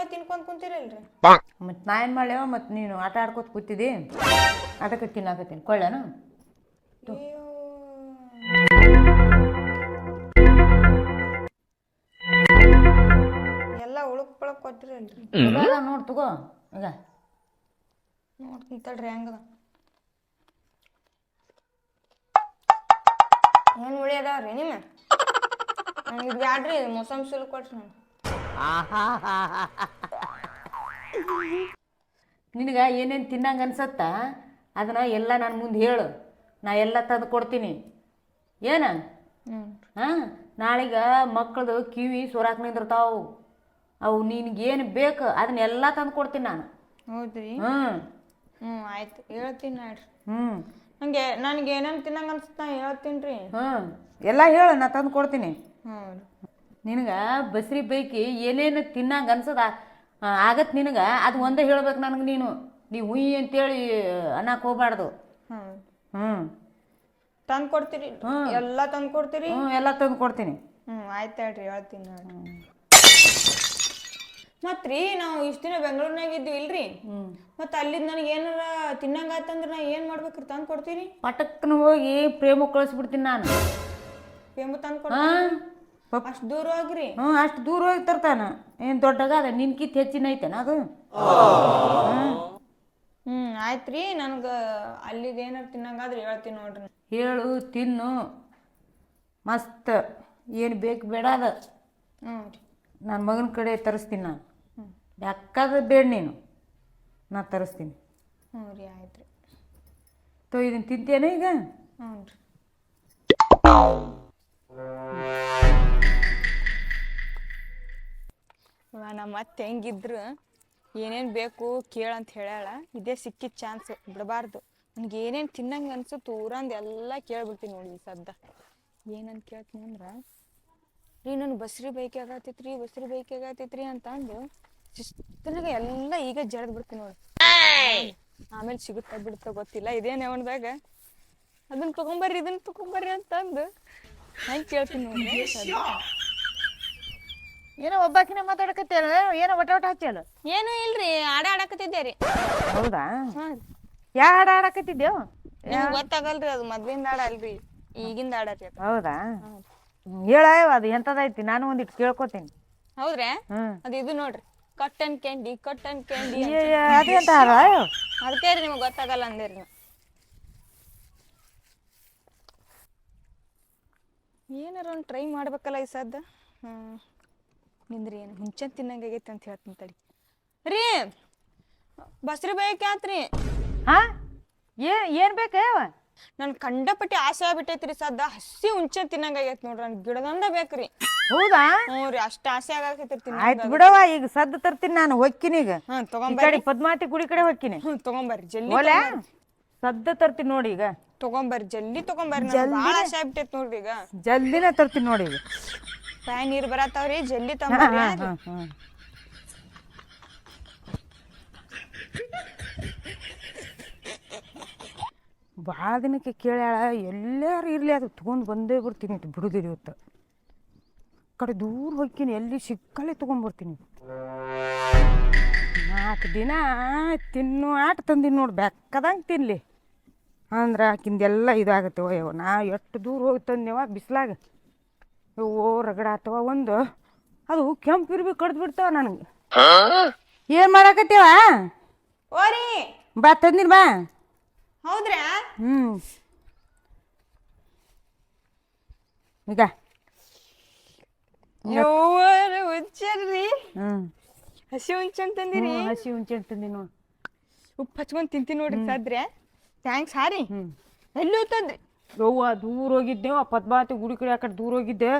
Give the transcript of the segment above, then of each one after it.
ನೀವ ತಿನ್ಕೊಂಡ್ ಕುಂತಿರಲ್ರಿ. ಮತ್ ನಾ ಏನ್ ಮಾಡ್ಲೇವ ಮತ್ ನೀನು ಆಟ ಆಡ್ಕೋತ ಕೂತಿದಿ ಅದಕ್ಕೆ ತಿನ್ನಾಕತ್ತೀನಿ ಕೊಳ್ಳೇನ? ಎಲ್ಲಾ ಉಳುಕ್ ಪಳಕ್ ಕೊಟ್ಟಿರಲ್ರಿ. ನೋಡ್ ತಗೋ. ಈಗ. ನೋಡ್ತೀನಿ ತಡ್ರಿ ಹೆಂಗದ? ಏನ್ ಉಳಿ ಅದಾವ್ರಿ ನಿಮ್ಮ? ಯಾಡ್ರಿ ಇದು ಬ್ಯಾಡ್ರಿ ಮೊಸಮ್ ಸುಲ್ ಕೊಟ್ರಿ ನಾನು. ನಿನಗೆ ಏನೇನು ತಿನ್ನಂಗೆ ಅನ್ಸತ್ತ? ಅದನ್ನ ಎಲ್ಲ ನಾನು ಮುಂದೆ ಹೇಳು. ನಾ ಎಲ್ಲ ತಂದು ಕೊಡ್ತೀನಿ. ಏನ? ಹಾ? ನಾಳೆಗೆ ಮಕ್ಕಳದು ಕಿವಿ ಸೊರಾಕ್ ನಿಂದಿರ್ತಾವು. ಅವು ನಿನಗೇನು ಬೇಕು ಅದನ್ನೆಲ್ಲ ತಂದು ಕೊಡ್ತೀನಿ ನಾನು. ಹೌದ್ರಿ? ಹ್ಞೂ ಹ್ಞೂ ಆಯ್ತು. ಹೇಳ್ತೀನಿ ನೋಡ್ರಿ. ಹ್ಞೂ ನನಗೆ ನನಗೆ ಏನೇನು ತಿನ್ನಂಗೆ ಅನ್ಸುತ್ತಾ ಹೇಳ್ತೀನಿ ರೀ ಹ್ಞೂ ಎಲ್ಲ ಹೇಳು ನಾ ತಂದು ಕೊಡ್ತೀನಿ. ಹ್ಞೂ ನಿನಗೆ ಬಸ್ರಿ ಬೈಕಿ ಏನೇನು ತಿನ್ನಂಗೆ ಅನ್ಸದ? ಆಗತ್ತೆ ನಿನಗೆ ಅದು ಒಂದೇ ಹೇಳ್ಬೇಕು ನನಗೆ ನೀನು. ನೀ ಹುಯಿ ಅಂತೇಳಿ ಅನ್ನಕ್ಕೆ ಹೋಗ್ಬಾರ್ದು. ಹ್ಞೂ ತಂದು ಕೊಡ್ತೀರಿ. ಎಲ್ಲ ತಂದು ಕೊಡ್ತೀರಿ? ಹ್ಞೂ ಎಲ್ಲ ತಂದು ಕೊಡ್ತೀನಿ. ಹ್ಞೂ ಆಯ್ತು ಹೇಳ್ರಿ ಹೇಳ್ತೀನಿ ನೋಡಿ ಮತ್ತು ರೀ ನಾವು ಇಷ್ಟ ದಿನ ಬೆಂಗಳೂರಿನಾಗ ಇದ್ವಿ ಇಲ್ರಿ? ಮತ್ತೆ ಅಲ್ಲಿಂದ ನನಗೆ ಏನಾರ ತಿನ್ನಂಗ ಆತಂದ್ರೆ ನಾ ಏನು ಮಾಡ್ಬೇಕ್ರಿ ತಂದು ಕೊಡ್ತೀರಿ? ಪಟಕ್ನ ಹೋಗಿ ಪ್ರೇಮ ಕಳಿಸ್ಬಿಡ್ತೀನಿ ನಾನು. ಪ್ರೇಮ ತಂದು ಕೊಡ್ ಅಷ್ಟು ದೂರ ಹೋಗ್ರಿ. ಹ್ಞೂ ಅಷ್ಟು ದೂರ ಹೋಗಿ ತರ್ತಾನ. ಏನು ದೊಡ್ಡಗ ಅದ ನಿನ್ಕಿತ್ ಹೆಚ್ಚಿನ ಐತೆನ ಅದು? ಹ್ಞೂ. ಆಯ್ತ್ರಿ ರೀ ನನಗೆ ಅಲ್ಲಿಗೆ ಏನಾರು ತಿನ್ನಂಗಾದ್ರೆ ಹೇಳ್ತೀನಿ ನೋಡ್ರಿ. ಹೇಳು ತಿನ್ನು. ಮಸ್ತ್. ಏನು ಬೇಕು ಬೇಡ ಅದ. ಹ್ಞೂ ರೀ. ನನ್ನ ಮಗನ ಕಡೆ ತರಿಸ್ತೀನಿ ನಾನು. ಬೆಕ್ಕದ ಬೇಡ ನೀನು. ನಾ ತರಿಸ್ತೀನಿ. ಹ್ಞೂ ರೀ ಆಯ್ತು ರೀ ತೋ ಇದನ್ನು ತಿಂತೇನೆ ಈಗ? ಹ್ಞೂ ರೀ. ನಮ್ಮ ಮತ್ತೆ ಹೆಂಗಿದ್ರು, ಏನೇನು ಬೇಕು ಕೇಳಂತ ಹೇಳ್ಯಾಳ. ಇದೇ ಸಿಕ್ಕಿದ ಚಾನ್ಸ್ ಬಿಡಬಾರ್ದು. ನನಗೆ ಏನೇನು ತಿನ್ನಂಗೆ ಅನ್ಸುತ್ತೆ ಊರಂದು ಎಲ್ಲ ಕೇಳ್ಬಿಡ್ತೀನಿ ನೋಡಿ ಸದ್ದ. ಏನಂತ ಕೇಳ್ತೀನಿ ಅಂದ್ರೆ, ರೀ ನನ್ನ ಬಸ್ರಿ ಬೇಕಾಗತ್ತೈತ್ರಿ ಬಸ್ರಿ ಆಗತ್ತೈತ್ರಿ ಅಂತ ಅಂದು ಶಿಸ್ತನಾಗ ಎಲ್ಲ ಈಗ ಜರದ್ ಬಿಡ್ತೀನಿ ನೋಡಿ. ಆಮೇಲೆ ಸಿಗುತ್ತಾ ಬಿಡುತ್ತಾ ಗೊತ್ತಿಲ್ಲ ಇದೇನು ಅವನದಾಗ ಅದನ್ನ ತಗೊಂಬರ್ರಿ ಇದನ್ನ ತಗೊಂಬರ್ರಿ ಅಂತ ಅಂದು ಹೆಂಗೆ ಕೇಳ್ತೀನಿ ನೋಡಿ. ಏನೋ ಒಬ್ಬಾಕಿನ ಮಾತಾಡಕತ್ತೇನ ಏನೋ ಒಟ ಒಟ ಹಚ್ಚಲ್ಲ ಏನೂ ಇಲ್ರಿ ಆಡ ಆಡಕತ್ತಿದ್ದೆ ರೀ. ಹೌದಾ? ಹಾಂ ಯಾ ಹಾಡ ಆಡಕತ್ತಿದ್ದೇವು ನಿಮ್ಗೆ ಗೊತ್ತಾಗಲ್ರಿ ಅದು ಮೊದ್ಲಿಂದ ಆಡ ಅಲ್ರಿ ಈಗಿಂದ ಆಡ ರೀ ಅದು. ಹೌದಾ? ಹೇಳ ಅದು ಎಂಥದೈತಿ ನಾನು ಒಂದಿಟ್ಟು ಕೇಳ್ಕೊತೀನಿ. ಹೌದ್ರೆ? ಅದು ಇದು ನೋಡ್ರಿ cotton candy cut and candy ಅದೇ ಅಂತ ಹಾಡ? ಅದಕ್ಕೆ ರೀ ನಿಮ್ಗೆ ಗೊತ್ತಾಗಲ್ಲ ಅಂದಿರಿ ನೀವು. ಏನಾರ ಒಂದು ಟ್ರೈ ಮಾಡ್ಬೇಕಲ್ಲ ಈ ಸದ್ದ? ಹ್ಞೂ ನಿಂದ್ರಿ ಏನು? ತಿನ್ನಂಗ ತಿನ್ನಂಗಾಗೈತೆ ಅಂತ ಹೇಳ್ತೀನಿ ತಡಿ. ರೀ ಬಸ್ರಿ ಬೇಕ್ಯಾತ್ರಿ ಹಾ? ಏ ಏನ್ ಬೇಕೇವ ನನ್ ಕಂಡಪಟ್ಟಿ ಆಸೆ ಆಗ್ಬಿಟ್ಟೈತ್ರಿ ಸದ್ದ ಹಸಿ ಹುಂಚೆ ತಿನ್ನಂಗಾಗೈತೆ ನೋಡ್ರಿ ನನ್ ಗಿಡದಂದ ಬೇಕ್ರಿ ಹೌದಾ? ಹ್ಞೂ ರೀ ಅಷ್ಟ ಆಸೆ ತಿನ್ನ ಆಯ್ತು ಬಿಡವ ಈಗ ಸದ್ದು ತರ್ತೀನಿ ನಾನು ಹೊಕ್ಕಿನಿ ಈಗ. ಈ ತಗೊಂಬರ್ರಿ. ಪದ್ಮಾತಿ ಪದ್ಮಾವತಿ ಗುಡಿ ಕಡೆ ಹೊಕ್ಕಿನಿ. ಹ್ಞೂ ತಗೊಂಬರ್ರಿ ಜಲ್ದಿ ಓಲೆ ಸದ್ದ ತರ್ತೀನಿ ನೋಡಿ ಈಗ. ತಗೊಂಬರ್ರಿ ಜಲ್ದಿ ತಗೊಂಬರ್ರಿ ನಂಗ್ ಭಾಳ ಆಸೆ ಆಗ್ಬಿಟ್ಟೈತಿ ನೋಡ್ರಿ ಈಗ. ಜಲ್ದಿನ ತರ್ತೀನಿ ನೋಡಿ ಈಗ. ಬಾಯ್ ನೀರ್ ಬರತ್ತಾವ್ರಿ ಜಲ್ದಿ ಹಾ ಹಾ ಹಾ ಭಾಳ ದಿನಕ್ಕೆ ಕೇಳ್ಯಾಳ ಎಲ್ಲಾರು ಇರಲಿ ಅದು ತೊಗೊಂಡು ಬಂದೇ ಬರ್ತೀನಿ ಅಂತ ಬಿಡುದಿಲ್ಲ ಇವತ್ತು. ಕಡೆ ದೂರ ಹೋಗ್ತೀನಿ ಎಲ್ಲಿ ಸಿಕ್ಕಲ್ಲಿ ತೊಗೊಂಡ್ಬರ್ತೀನಿ ನಾಲ್ಕು ದಿನ ತಿನ್ನು ಆಟ ತಂದಿನಿ ನೋಡಿ ಬೆಕ್ಕದಂಗೆ ತಿನ್ನಲಿ ಅಂದ್ರೆ ಆಕಿಂದೆಲ್ಲ ಇದಾಗತ್ತೆ ಓಯ್ಯವ ನಾ ಎಷ್ಟು ದೂರ ಹೋಗಿ ತಂದೆವ ಬಿಸ್ಲಾಗ. ಓ ರಗಡ ಆತವ ಒಂದು. ಅದು ಕೆಂಪು ಇರ್ಬೇಕು ಕಡ್ದು ಬಿಡ್ತಾವ ನನಗೆ. ಏನು ಮಾಡಕತ್ತೀವ? ಓರಿ! ಬಾ ತಂದಿನ ಬಾ. ಹೌದ್ರಾ? ಹ್ಞೂ ಈಗ. ಹುಚ್ಚರ್ರಿ? ಹ್ಞೂ ಹಸಿ ಹುಂಚೆ ಅಂತಂದಿರಿ ಹಸಿ ಹುಂಚೆ ತಂದಿನಿ ನೋಡಿ. ಉಪ್ಪು ಹಚ್ಕೊಂಡ್ ತಿಂತೀನಿ ನೋಡ್ರಿ ಸದ್ರೆ ಥ್ಯಾಂಕ್ಸ್ ಹಾರಿ. ಹ್ಞೂ ಎಲ್ಲಿ ಹೋಗ್ತದ್ರಿ ಯವ್ವ ದೂರ ಹೋಗಿದ್ದೇವ ಪದ್ಮಾವತಿ ಗುಡಿ ಕಡೆ ಆ ಕಡೆ ದೂರ ಹೋಗಿದ್ದೆ.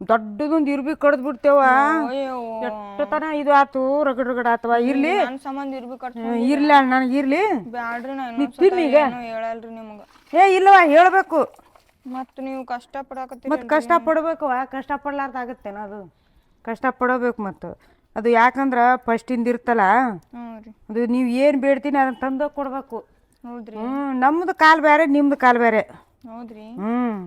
ದೊಡ್ಡದೊಂದು ಇರ್ಬಿ ಕಡ್ದು ಬಿಡ್ತೇವ ಎಷ್ಟತನ ಎಷ್ಟು ತನ ಇದು ಆತು? ರಗಡ್ ರಗಡ್ ಆತವ. ಇರ್ಲಿ. ನನ್ ಸಂಬಂಧ ಇರ್ಬೇಕು ಇರ್ಲಿ ನನಗೆ ಇರ್ಲಿ. ಬ್ಯಾಡ್ರಿ ನಾ ನೀ ಈಗ. ಏನು ಹೇಳಲ್ರಿ ನಿಮ್ಗ. ಏ ಇಲ್ಲವ ಹೇಳ್ಬೇಕು. ಮತ್ ನೀವು ಕಷ್ಟ ಪಡಾಕತ್ತೀರಿ ಮತ್ತು ಕಷ್ಟ ಪಡ್ಬೇಕು ಕಷ್ಟ ಪಡ್ಲಾರ್ದ ಆಗತ್ತೇನ ಅದು. ಕಷ್ಟ ಪಡಬೇಕು ಮತ್ತು. ಅದು ಯಾಕಂದ್ರೆ ಫಸ್ಟಿಂದ ಇರ್ತಲ್ಲ. ಅದು ನೀವು ಏನು ಬೇಡ್ತೀನಿ ಅದನ್ನ ತಂದು ಕೊಡ್ಬೇಕು. ಹೌದ್ರಿ. ಹ್ಞೂ ನಮ್ದು ಕಾಲು ಬೇರೆ ನಿಮ್ದು ಕಾಲು ಬೇರೆ ಹೌದ್ರಿ. ಹ್ಮ್.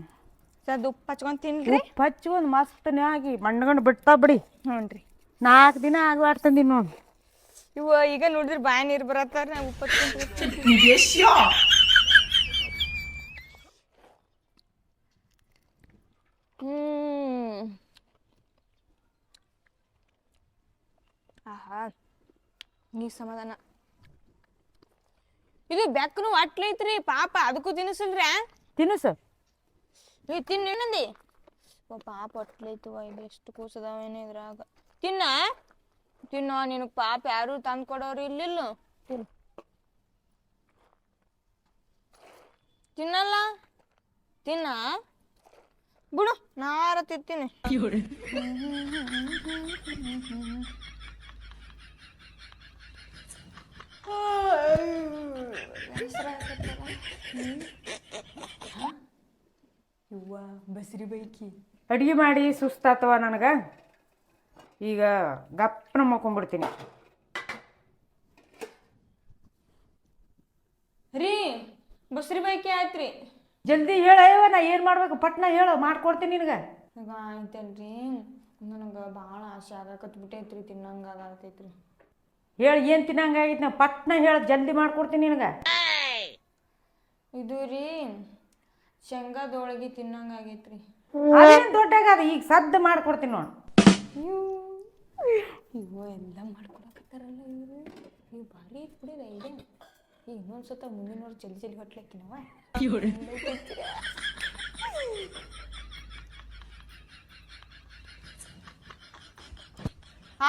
ಸದ್ ಉಪ್ಪು ಹಚ್ಕೊಂಡ್ ತಿನ್ರಿ. ಉಪ್ಪು ಹಚ್ಚಿ ಒಂದು ಮಸ್ತ್ ಆಗಿ ಮಣ್ಗಂಡು ಬಿಡ್ತಾ ಬಿಡಿ. ಹ್ಞೂ ರೀ ನಾಲ್ಕು ದಿನ ಆಗ್ಬಾರ್ದು ತಂದಿನಿ ನೋಡಿ. ಇವ ಈಗ ನೋಡಿದ್ರೆ ಬಾಯ ನೀರು ಬರತ್ತಾರ ನಾ ಉಪ್ಪತ್ತು ಹ್ಮ್. ಆಹಾ ನೀ ಸಮಾಧಾನ. ಇದು ಬೆಕ್ಕನು ಅಟ್ಲೈತ್ರಿ ಪಾಪ ಅದಕ್ಕೂ ತಿನ್ನಿಸಿಲ್ರಿ ತಿನ್ನಿಸು ಸರ್ ತಿನ್ನು ಏನಂದಿ ಓ ಪಾಪ ಅಟ್ಲೈತವ ಇದು ಎಷ್ಟು ಕೂಸದಾವೇನೋ ಇದ್ರಾಗ. ತಿನ್ನ ತಿನ್ನ ನಿನಗೆ ಪಾಪ ಯಾರು ತಂದು ಕೊಡೋರು ಇಲ್ಲಿಲ್ಲ. ತಿನ್ನಲ್ಲ? ತಿನ್ನ? ಬಿಡು ನಾರ ತಿಂತೀನಿ. ಇವ್ವ ಬಸ್ರಿ ಬೈಕಿ ಅಡುಗೆ ಮಾಡಿ ಸುಸ್ತಾತವ ನನಗೆ? ಈಗ ಗಪ್ಪನ ಮಕ್ಕೊಂಬಿಡ್ತೀನಿ ರೀ ಬಸ್ರಿ ಬೈಕಿ ಆಯ್ತ್ರಿ. ಜಲ್ದಿ ಹೇಳ ನಾ ಏನು ಮಾಡ್ಬೇಕು? ಪಟ್ನ ಹೇಳು ಮಾಡ್ಕೊಡ್ತೀನಿ ನಿನಗೆ. ಈಗ ಆಯ್ತಲ್ರಿ ನನಗೆ ಭಾಳ ಆಸೆ ಆಗಕತ್ಬಿಟ್ಟೈತ್ರಿ ತಿನ್ನಂಗ ಆಗತೈತ್ರಿ ಹೇಳಿ ಏನು ತಿನ್ನಂಗಾಗಿತ್ತು ನಾ ಪಟ್ನ ಹೇಳು ಜಲ್ದಿ ಮಾಡ್ಕೊಡ್ತೀನಿ ನಿನಗೆ. ಇದು ರೀ ಶೇಂಗಾದೊಳಗೆ ತಿನ್ನಂಗ ಆಗೈತ್ರಿ ಅದೇನು ದೊಡ್ಡಾಗದ ಈಗ ಸದ್ದು ಮಾಡ್ಕೊಡ್ತೀನಿ ನೋಡಿ. ಇವು ಎಲ್ಲ ಮಾಡ್ಕೊಡಕತ್ತಾರಲ್ಲ ಇವರು. ಈ ಭಾರಿ ಬಿಡಿದ ಇದೆ ಈಗ ಇನ್ನೊಂದ್ಸತ ಮುಂದಿನ ವರ್ಷ ಜಲ್ದಿ ಜಲ್ದಿ ಹೊಟ್ಲಕ್ಕಿನವ.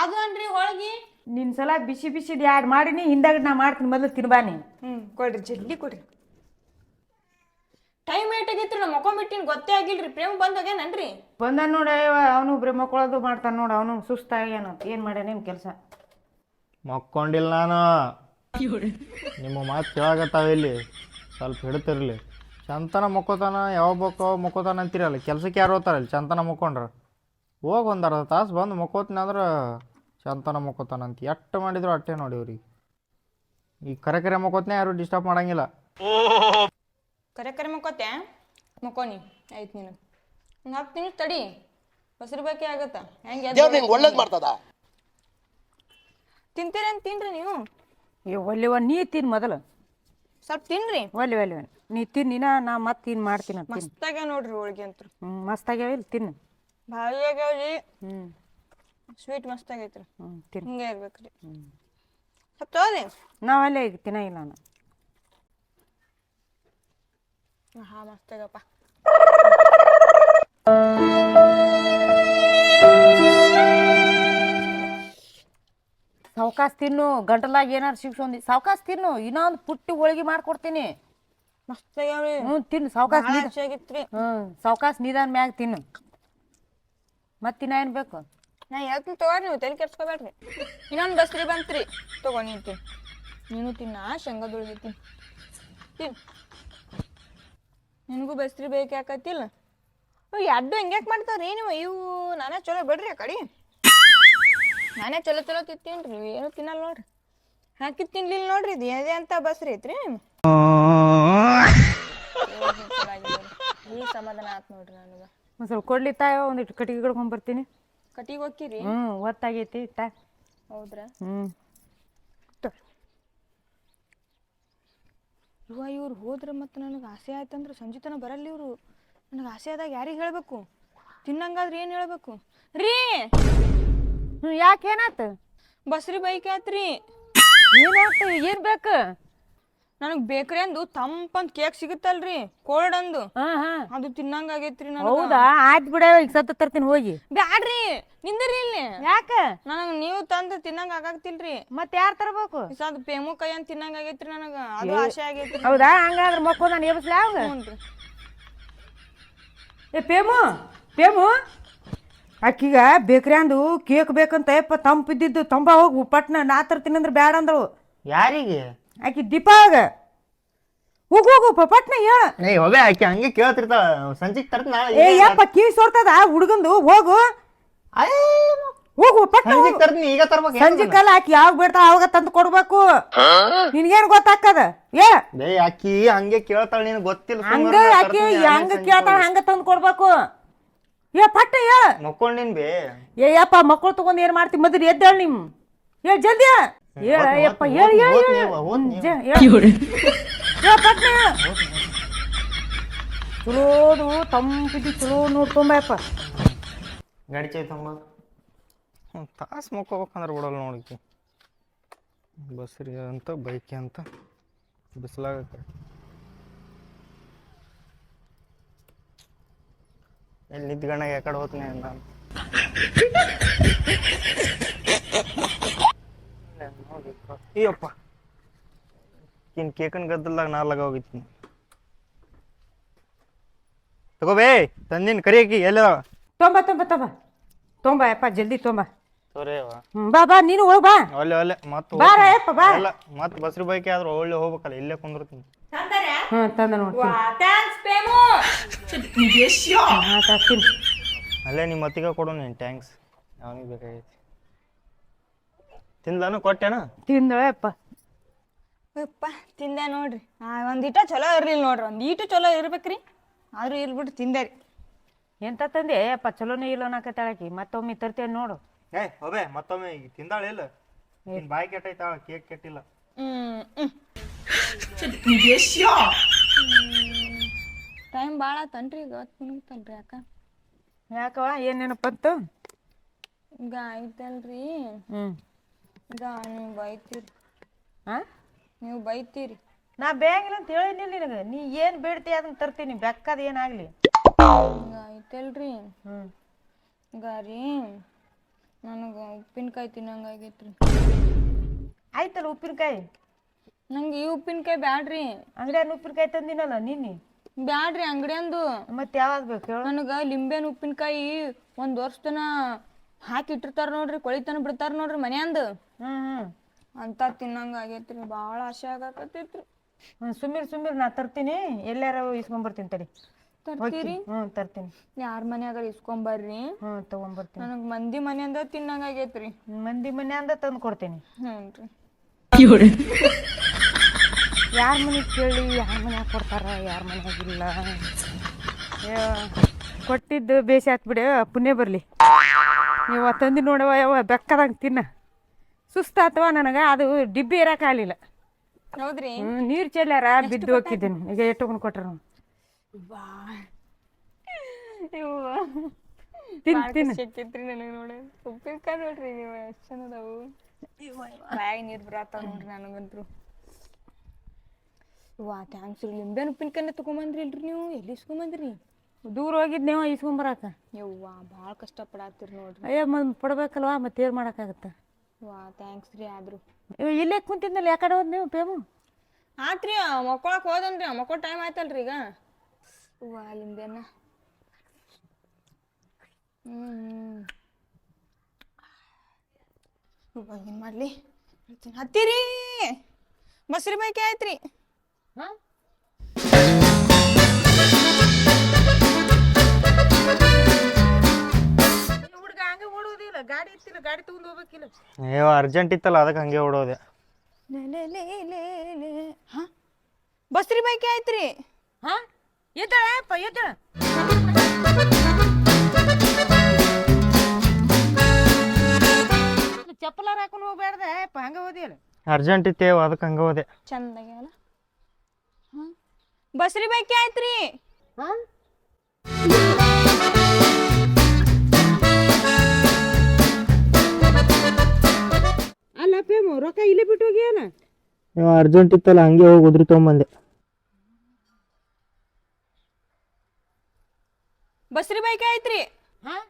ಅದು ಅನ್ರಿ ಹೋಳ್ಗಿ? ನಿನ್ನ ಸಲ ಬಿಸಿ ಬಿಸಿ ಎರಡು ಮಾಡಿನಿ ಹಿಂದಾಗ ನಾ ಮಾಡ್ತೀನಿ ಮೊದಲು ತಿನ್ಬಾನಿ ಹ್ಮ್ ಕೊಡ್ರಿ ಜಲ್ದಿ ಕೊಡ್ರಿ. ಟೈಮ್ ಏಟಾಗೈತ್ರಿ ನಾ ಮಕ್ಕೊಂಬಿಟ್ಟಿನ ಗೊತ್ತೇ ಆಗಿಲ್ರಿ. ಪ್ರೇಮ ಬಂದ್ ಹೋಗ್ಯಾನನ್ರಿ ಬಂದ ನೋಡ ಅವನು ಒಬ್ರೆ ಮಕ್ಕಳದು ಮಾಡ್ತಾನೆ ನೋಡು ಅವನು ಸುಸ್ತಾಗ್ಯಾನಂತ ಏನು ಮಾಡ್ಯಾನೇನು ಕೆಲಸ? ಮಕ್ಕೊಂಡಿಲ್ಲ ನಾನು. ನಿಮ್ಮ ಮಾತು ಕೇಳಾಗತ್ತಾವ ಇಲ್ಲಿ. ಸ್ವಲ್ಪ ಹಿಡ್ತಿರ್ಲಿ. ಚಂತನ ಮಕ್ಕೋತಾನ ಯಾವ ಬಕ್ಕೋ ಮಕ್ಕೋತಾನ ಅಂತೀರಲ್ಲ ಕೆಲ್ಸಕ್ಕೆ ಯಾರು ಹೋಗ್ತಾರಲ್ಲ ಚಂತನ ಮಕ್ಕೊಂಡ್ರ. ಹೋಗಿ ಒಂದು ಅರ್ಧ ತಾಸು ಬಂದು ಮಕ್ಕೋತೀನಿ ಅಂದ್ರೆ ಚಂತನ ಮಕ್ಕೋತಾನ ಅಂತ. ಎಷ್ಟು ಮಾಡಿದ್ರು ಅಟ್ಟೆ ನೋಡಿ ಅವ್ರಿಗೆ ಈ ಕರೆ ಕರೆ ಮಕ್ಕೋತ್ನೇ ಯಾರು ಡಿಸ್ಟರ್ಬ್ ಮಾಡಂಗಿಲ್ಲ. ಕರೆ ಕರೆ ಮಕ್ಕೋತೆ ಮಕ್ಕೋನಿ ಆಯ್ತು ನೀನು. ನಾಲ್ಕು ಹತ್ತು ನಿಮಿಷ ತಡಿ. ಹಸಿರು ಬೇಕೇ ಆಗತ್ತ? ಹೆಂಗೆ ದೇವ್ರು ನಿಂಗೆ ಒಳ್ಳೇದು ಮಾಡ್ತದ? ತಿಂತೀರೇನು ತಿನ್ರಿ ನೀವು? ಏ ಒಲ್ಲೆವ ನೀ ತಿನ್ ಮೊದಲು. ಸ್ವಲ್ಪ ತಿನ್ರಿ. ಒಲ್ಲಿ ಒಲ್ಲಿ ಒನ್. ನೀ ತಿನ್ನಿನ ನಾ ಮತ್ತೆ ತಿನ್ ಮಾಡ್ತೀನಿ ಮಸ್ತಾಗ್ಯಾವ ತಿನ್. ಮಸ್ತಾಗ ನೋಡ್ರಿ ಹೋಳಿಗೆ ಅಂತ. ಹ್ಞೂ ಮಸ್ತಾಗ್ಯಾವ ಇಲ್ಲಿ ತಿನ್ನು ಭಾರಿ ಆಗ್ಯಾವ್ರಿ. ಹ್ಞೂ ಸ್ವೀಟ್ ಮಸ್ತ್ ಆಗೈತ್ರಿ ಹ್ಞೂ ಹಿಂಗೆ ಇರ್ಬೇಕ್ರಿ. ಸ್ವಲ್ಪ ತಗೋರಿ ನಾವಲ್ಲೇ ಈಗ ತಿನ್ನಂಗಿಲ್ಲ ನಾನು. ಹಾ ಮಸ್ತಾಗಪ್ಪ ಸಾವ್ಕಾಸ್ ತಿನ್ನು ಗಂಟಲಾಗ ಏನಾರು ಒಂದು ಸಾವ್ಕಾಸ್ ತಿನ್ನು ಇನ್ನೊಂದು ಪುಟ್ಟಿ ಹೋಳಿಗೆ ಮಾಡ್ಕೊಡ್ತೀನಿ. ಮಸ್ತಾಗ್ಯಾವ್ರಿ ಹ್ಞೂ ತಿನ್ನು ಸಾವ್ಕಾಸ್ ಭಾಳ ನಿಧಾನ ಹ್ಞೂ ಸಾವ್ಕಾಸ್ ನಿಧಾನ ಮ್ಯಾಗ ತಿನ್ನು. ಮತ್ತಿನ್ನ ಏನು ಬೇಕು? ನಾ ಹೇಳ್ತೀನಿ ತಗೋರಿ ನೀವು ತಲೆ ಕೆಡ್ಸ್ಕೋಬೇಡ್ರಿ. ಇನ್ನೊಂದು ಬಸ್ರಿ ಬಂತ್ರಿ. ತಗೋ ನೀನು ತಿನ್. ನೀನು ತಿನ್ನ ಶೇಂಗಾದೊಳಗೆ ತಿನ್. ತಿನ್. ನಿನಗೂ ಬಸ್ರಿ ಬೇಕು ಯಾಕತ್ತಿಲ್ಲ? ಅಯ್ಯೋ ಎರಡು ಹೆಂಗ್ಯಾಕೆ ಮಾಡ್ತಾವ್ರಿ? ನೀವು ಇವು ನಾನೇ ಚಲೋ ಬಿಡ್ರಿ ಆ ಕಡೆ. ನಾನೇ ಚಲೋ ಚಲೋ ತಿಂತೀನಿ ರೀ ಏನು ತಿನ್ನಲ್ಲ ನೋಡ್ರಿ. ಹಾಕಿದ್ ತಿನ್ಲಿಲ್ಲ ನೋಡ್ರಿ ಇದು. ಎದೆ ಅಂತ ಬಸ್ರಿ ಐತ್ರಿ. ಈ ಸಮಾಧಾನ ಆತ್ ನೋಡ್ರಿ ನನಗೆ. ಒಂದು ಸ್ವಲ್ಪ ಕೊಡ್ಲಿ ತಾಯೋ ಒಂದಿಟ್ಟು ಕಟ್ಟಿಗೆ ಹಿಡ್ಕೊಂಡ್ ಬರ್ತೀನಿ. ಕಟಿಗೆ ಹೋಕ್ಕಿರಿ? ಹ್ಞೂ ಒತ್ತಾಗೈತಿ ಇಟ್ಟ. ಹೌದ್ರಾ? ಹ್ಞೂ ಇವ ಇವ್ರು ಹೋದ್ರೆ ಮತ್ತೆ ನನಗೆ ಆಸೆ ಆಯ್ತಂದ್ರೆ ಸಂಜಿತನ ತನಕ ಬರಲ್ಲ ಇವರು. ನನಗೆ ಆಸೆ ಆದಾಗ ಯಾರಿಗೆ ಹೇಳಬೇಕು? ತಿನ್ನಂಗಾದ್ರೆ ಏನು ಹೇಳಬೇಕು? ರೀ! ಹ್ಞೂ ಯಾಕೆ ಏನಾತು? ಬಸ್ರಿ ಬೈಕ್ ಆತ್ರಿ. ಏನಾಯ್ತು ಏನು ಬೇಕು? ನನಗೆ ಬೇಕ್ರಿ ಅಂದು ತಂಪಂದ್ ಕೇಕ್ ಸಿಗುತ್ತಲ್ರಿ ಕೋಲ್ಡ್ ಅಂದು. ಹಾ ಹಾ. ಅದು ತಿನ್ನಂಗಾಗೈತ್ರಿ ನನಗೆ. ಹೌದಾ? ಆಯ್ತ್ ಬಿಡ ಈಗ ಸತ್ತ ತರ್ತೀನಿ ಹೋಗಿ. ಬ್ಯಾಡ್ರಿ ನಿಂದ್ರಿ ಇಲ್ಲಿ. ಯಾಕ? ನನಗೆ ನೀವು ತಂದು ತಿನ್ನಂಗ ಆಗಾಗ್ತಿಲ್ರಿ. ಮತ್ ಯಾರ್ ತರಬೇಕು? ಸದ್ ಪೇಮು ಕೈ ಅಂತ ತಿನ್ನಂಗ ಆಗೈತ್ರಿ ನನಗೆ. ಅದು ಆಸೆ ಆಗೈತ್ರಿ. ಹೌದಾ? ಹಂಗಾದ್ರ ಮಕ್ಕ ನಾನು ಅವಾಗ? ಏ ಪೇಮು ಪೇಮು. ಅಕ್ಕಿಗ ಬೇಕ್ರಿ ಅಂದು ಕೇಕ್ ಬೇಕಂತ ಯಪ್ಪ ತಂಪು ಇದ್ದಿದ್ದು ತಂಬ ಹೋಗು ಪಟ್ನ ನಾ ತರ್ತೀನಿ ಅಂದ್ರೆ ಬ್ಯಾಡ ಅಂದ್ರು ಯಾರಿಗೆ? ಆಕಿ ದೀಪಾಗ ಹೋಗು ಹೋಗು ಪ- ಪಟ್ನ ಹೇಳ. ಏ ಹೋಗೇ ಆಕೆ ಹಂಗೆ ಕೇಳ್ತಿರ್ತಾಳ. ಸಂಜಿಗೆ ತರ್ತೀನಿ ಏ ಯಪ್ಪ ಕಿವಿ ಸೋರ್ತದ? ಹುಡುಗಂದು ಹೋಗು. ಹೋಗು ಪಟ್ಟ ಸಂಜಿಗೆ ತರ್ತೀನಿ ಈಗ ತರ್ಬೇಕು ಸಂಜೆ ಕಾಲ ಆಕಿ ಯಾವಾಗ ಬಿಡ್ತಾವ ಅವಾಗ ತಂದು ಕೊಡ್ಬೇಕು. ನಿನ್ಗೇನ್ ಗೊತ್ತಾಕದ ಏ. ಏ ಆಕಿ ಹಂಗೆ ಕೇಳ್ತಾಳ ನಿನಗೆ ಗೊತ್ತಿಲ್ಲ ಹಂಗ ಆಕಿ ಹಂಗ ಕೇಳ್ತಾಳ ಹಂಗ ತಂದು ಕೊಡ್ಬೇಕು. ಏ ಪಟ್ಟ ಹೇಳ. ಮಕ್ಕೊಂಡಿನ್ ಬೇ? ಏ ಯಪ್ಪ ಮಕ್ಕಳು ತಗೊಂಡ್ ಏನ್ ಮಾಡ್ತಿ? ಮೊದಲು ಎದ್ದೇಳ ನಿಮ್. ಏ ಜಲ್ದಿ ಹೇಳ ಯಪ್ಪ ಹೇಳ ಹೇಳ. ಚಲೋದು ತಂಪಿದ್ದು ಚಲೋ ನೋಡ್ಕೊಂಬ ಗಾಡಿ ಚೈ ತುಂಬ ತಾಸು ಮುಕ್ಕೋಬೇಕಂದ್ರೆ ಬಿಡಲ್ಲ ನೋಡಿಕೆ ಬಸ್ರಿ ಅಂತ ಬೈಕೆ ಅಂತ ಬಿಸಿಲಾಗ ಎಲ್ಲಿ ನಿಂತ್ಕೊಂಡಾಗ ಯಾಕಡೆ ಹೋಗ್ತೀನಿ ನಾನು ಅಯ್ಯಪ್ಪ ಇನ್ ಕೇಕನ್ ಗದ್ದಲ್ದಾಗ ನಾ ಲಗ ಹೋಗಿತ್ತೀನಿ ತಗೋಬೇ ತಂದಿನ ಕರಿಯಕಿ ಎಲ್ಲ ತೊಂಬ ತೊಂಬ ತೊಂಬ. ತೊಂಬ ಯಪ್ಪ ಜಲ್ದಿ ತೊಂಬ. ಹ್ಮ್, ಬಾ ಬಾ ನೀನು ಒಳಗ್ ಬಾ. ಒಳ್ಳೆ ಬಾರ ಯಪ್ಪ ಬಾ. ಅಲ್ಲ ಮತ್ತೆ ಬಸ್ರಿ ಬೈಕೆ ಆದ್ರೆ ಒಳ್ಳೆ ಹೋಗ್ಬೇಕಲ್ಲ ಇಲ್ಲೇ ಕುಂದಿರ್ತೀನಿ. ಹ್ಮ್ ತಂದ ನೋಡ್ತೀನಿ ಹಾ ತರ್ತೀನಿ ಅಲ್ಲೇ ನಿಮ್ಮ ಮತ್ತಿಗೆ ಕೊಡು ನೀನು ಟ್ಯಾಂಕ್ಸ್ ಅವನಿಗೆ ಬೇಕಾಗೈತಿ. ತಿನ್ಲಾನು ಕೊಟ್ಟೆನ? ತಿಂದಳ ಅಪ್ಪ ತಿಂದೆ ನೋಡ್ರಿ. ಆ ಒಂದಿಟ ಚಲೋ ಇರ್ಲಿಲ್ಲ ನೋಡ್ರಿ. ಒಂದು ಇಟು ಚಲೋ ಇರ್ಬೇಕ್ರಿ. ಆದ್ರೂ ಇರ್ಬಿಟ್ಟು ತಿಂದೆ ರೀ. ಎಂತ ತಂದೆ? ಅಪ್ಪ ಚಲೋನೇ ಇಲ್ಲ ಅನ್ನಕತ್ತಾಳಕಿ ಮತ್ತೊಮ್ಮೆ ತರ್ತೇನೆ ನೋಡು. ಏ ಹೋಬೆ ಮತ್ತೊಮ್ಮೆ ಈಗ ತಿಂದಾಳ ಇಲ್ಲ? ನಿನ್ ಬಾಯಿ ಕೆಟ್ಟೈತಾಳ ಕೇಕ್ ಕೆಟ್ಟಿಲ್ಲ. ಹ್ಮ್ ಟೈಮ್ ಭಾಳ ಆತನ್ರಿ ಈಗ ಹೊತ್ತು ಮುಗಿತಲ್ರಿ ಯಾಕ ಯಾಕವ ಏನೇನಪ್ಪ ಪತ್ತು ಈಗ ಆಯ್ತಲ್ರಿ. ಹ್ಮ್. ಈಗ ನೀವು ಬೈತೀರಿ. ಹಾ ನೀವು ಬೈತೀರಿ. ನಾ ಬೇಗಿಲ್ಲ ಅಂತ ಹೇಳಿನಿಲ್ಲ ನಿನಗೆ. ನೀ ಏನು ಬೇಡ್ತಿ ಅದನ್ನ ತರ್ತೀನಿ. ಬೆಕ್ಕದ ಏನಾಗ್ಲಿ ಐತಲ್ರಿ ಹ್ಞೂ ಹ್ಮ್. ಈಗ ರೀ. ನನಗೆ ಉಪ್ಪಿನಕಾಯಿ ತಿನ್ನಂಗಾಗೈತ್ರಿ ಆಯ್ತಲ್ಲ ಉಪ್ಪಿನಕಾಯಿ? ನಂಗೆ ಈ ಉಪ್ಪಿನಕಾಯಿ ಬ್ಯಾಡ್ರಿ. ಅಂಗಡಿಯಾನ ಉಪ್ಪಿನಕಾಯಿ ತಂದಿನಲ್ಲ ನಿನ್ನೆ? ಬ್ಯಾಡ್ರಿ ಅಂಗಡಿಯಂದು. ಮತ್ತೆ ಯಾವಾಗ ಬೇಕು ಹೇಳು. ನನಗೆ ಲಿಂಬೆನ ಉಪ್ಪಿನಕಾಯಿ ಒಂದು ವರ್ಷ ತನ ಹಾಕಿ ಇಟ್ಟಿರ್ತಾರ ನೋಡ್ರಿ ಕೊಳಿತನ ಬಿಡ್ತಾರ ನೋಡ್ರಿ ಮನ್ಯಾಂದು. ಹ್ಮ್ ಹ್ಮ್. ಅಂತ ತಿನ್ನಂಗ ಆಗೇತ್ರಿ ಬಾಳ ಆಸೆ ಆಗಾಕತ್ತೈತ್ರಿ. ಹ್ಮ್ ಸುಮ್ಮಿರ್ ಸುಮ್ಮೀರ್ ನಾ ತರ್ತೀನಿ. ಎಲ್ಲಾರ ಇಸ್ಕೊಂಬರ್ತೀನಿ ತಡಿ. ತರ್ತೀರಿ? ಹ್ಞೂ ತರ್ತೀನಿ. ಯಾರ ಮನ್ಯಾಗ ಇಸ್ಕೊಂಬರ್ರಿ? ಹ್ಮ್ ತಗೊಂಬರ್ತೀನಿ. ನನಗೆ ಮಂದಿ ಮನೆಯಿಂದ ತಿನ್ನಂಗ ಆಗೇತ್ರಿ. ಮಂದಿ ಮನೆ ಅಂದ ತಂದು ಕೊಡ್ತೀನಿ. ಹ್ಞೂ ರೀ ಯಾರ ಮನೆ ಕೇಳಿ ಯಾರ ಮನ್ಯಾಗ ಕೊಡ್ತಾರ ಯಾರ ಮನ್ಯಾಗ ಇಲ್ಲ. ಕೊಟ್ಟಿದ್ದು ಬೇಸಿ ಆತ್ ಬಿಡಿ ಪುಣ್ಯ ಬರ್ಲಿ. ನೀವು ತಂದಿ ನೋಡವ ಯಾವ ಬೆಕ್ಕದಂಗೆ ತಿನ್ನ. ಸುಸ್ತಾತವ ನನಗೆ ಅದು ಡಿಬ್ಬಿ ಇರೋಕ್ಕಾಗಲಿಲ್ಲ ಹೌದ್ರಿ? ನೀರು ಚೆಲ್ಲಾರ ಬಿದ್ದು ಹೋಗಿದ್ದೀನಿ. ಈಗ ಎಟ್ಟುಕೊಂಡು ಕೊಟ್ರು? ಬಾ ತಿನ್ ತಿನ್ ಸಿಕ್ಕೈತ್ರಿ ನನಗೆ ನೋಡಿ. ಉಪ್ಪಿನಕಾಯಿ ನೋಡ್ರಿ ನೀವು ಎಷ್ಟು ಚಂದ ಅದಾವು ಬಾಯಾಗ ನೀರು ಬರತ್ತಾವ ನೋಡ್ರಿ ನನಗಂತ್ರು. ವಾ ಥ್ಯಾಂಕ್ಸ್ ರೀ. ಲಿಂಬೆನ ಉಪ್ಪಿನಕಾಯಿನ ತೊಗೊಂಬಂದ್ರಿ ಇಲ್ರಿ ನೀವು? ಎಲ್ಲಿ ಇಸ್ಕೊಂಬಂದ್ರಿ? ದೂರ ಹೋಗಿದ್ನೇವ ಇಸ್ಕೊಂಬರಾಕ. ಯವ್ವಾ ಭಾಳ ಕಷ್ಟಪಡಾತ್ತೀರಿ ನೋಡ್ರಿ. ಅಯ್ಯ ಪಡ್ಬೇಕಲ್ವಾ ಮತ್ತೆ ಏನು ಮಾಡೋಕ್ಕಾಗತ್ತೆ? ವಾ ಥ್ಯಾಂಕ್ಸ್ ರೀ ಆದ್ರು. ಇಲ್ಲೇ ಕುಂತಿದ್ನಲ್ಲ ಯಾಕಡೆ ಹೋದ್ ನೀವು ಪೇಮು? ಆತ್ರಿ ಮಕ್ಕೊಳಕ್ ಹೋದನ್ರಿ ಮಕ್ಕೋ ಟೈಮ್ ಆಯ್ತಲ್ರಿ ಈಗ. ವಾ ಲಿಂಬೆನ ಹ್ಮ್ ಇವಾಗ ಏನು ಮಾಡಲಿ? ಹತ್ತಿರಿ? ಮೊಸರು ಬೈಕೆ ಆಯ್ತ್ರಿ. ಹಾಂ? ಗಾಡಿ ಇತ್ತಿಲ್ಲ ಗಾಡಿ ತಗೊಂಡ್ ಹೋಗ್ಬೇಕಿಲ್ಲ ಅಯ್ಯೋ ಅರ್ಜೆಂಟ್ ಇತ್ತಲ್ಲ ಅದಕ್ಕೆ ಹಂಗೆ ಓಡೋದೆ. ಲೇ ಲೇ ಲೇ ಲೇ ಲೇ. ಹಾ? ಬಸ್ರಿ ಬೈಕ್ ಆಯ್ತ್ರಿ. ಹಾಂ? ಎದ್ದಳ ಅಪ್ಪ ಎದ್ದಳ. ಚಪ್ಪಲಾರ ಹಾಕೊಂಡು ಹೋಗ್ಬೇಡ್ದೆ ಅಪ್ಪ ಹಂಗೆ ಓದಿಯಲ್ಲ ಅರ್ಜೆಂಟ್ ಇತ್ತೇವ ಅದಕ್ಕೆ ಹಂಗೆ ಹೋದೆ. ಚಂದಾಗ್ಯಾವಲ್ಲ ಹಾ? ಬಸ್ರಿ ಬೈಕ್ ಆಯ್ತ್ರಿ. ಹಾಂ? ರೊಕ್ಕ ಇಲ್ಲೇ ಬಿಟ್ಟು ಹೋಗ್ಯಾನ ನೀವು ಅರ್ಜೆಂಟ್ ಇತ್ತಲ್ಲ ಹಂಗೆ ಹೋಗಿ ಉದ್ರಿ ತೊಗೊಂಬಂದೆ. ಬಸ್ರಿ ಬೈಕ್ ಐತ್ರಿ. ಹಾಂ?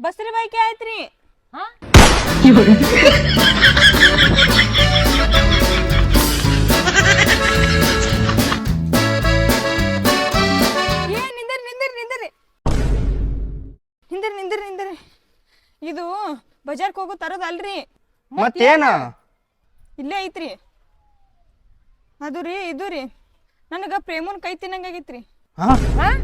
ಬಸ್ರಿ ಬೈಕ್ ಐತ್ರಿ. ಹಾಂ? ಬಜಾರ್ಕ್ ಹೋಗೋ ತರದಲ್ರಿ ಅಲ್ರಿ. ಮತ್ತೇನ? ಇಲ್ಲೇ ಐತ್ರಿ. ಅದು ರೀ ಇದು ರೀ ನನಗ ಪ್ರೇಮನ್ ಕೈ ತಿನ್ನಂಗಾಗೈತ್ರಿ ಹಾ? ಹಾಂ?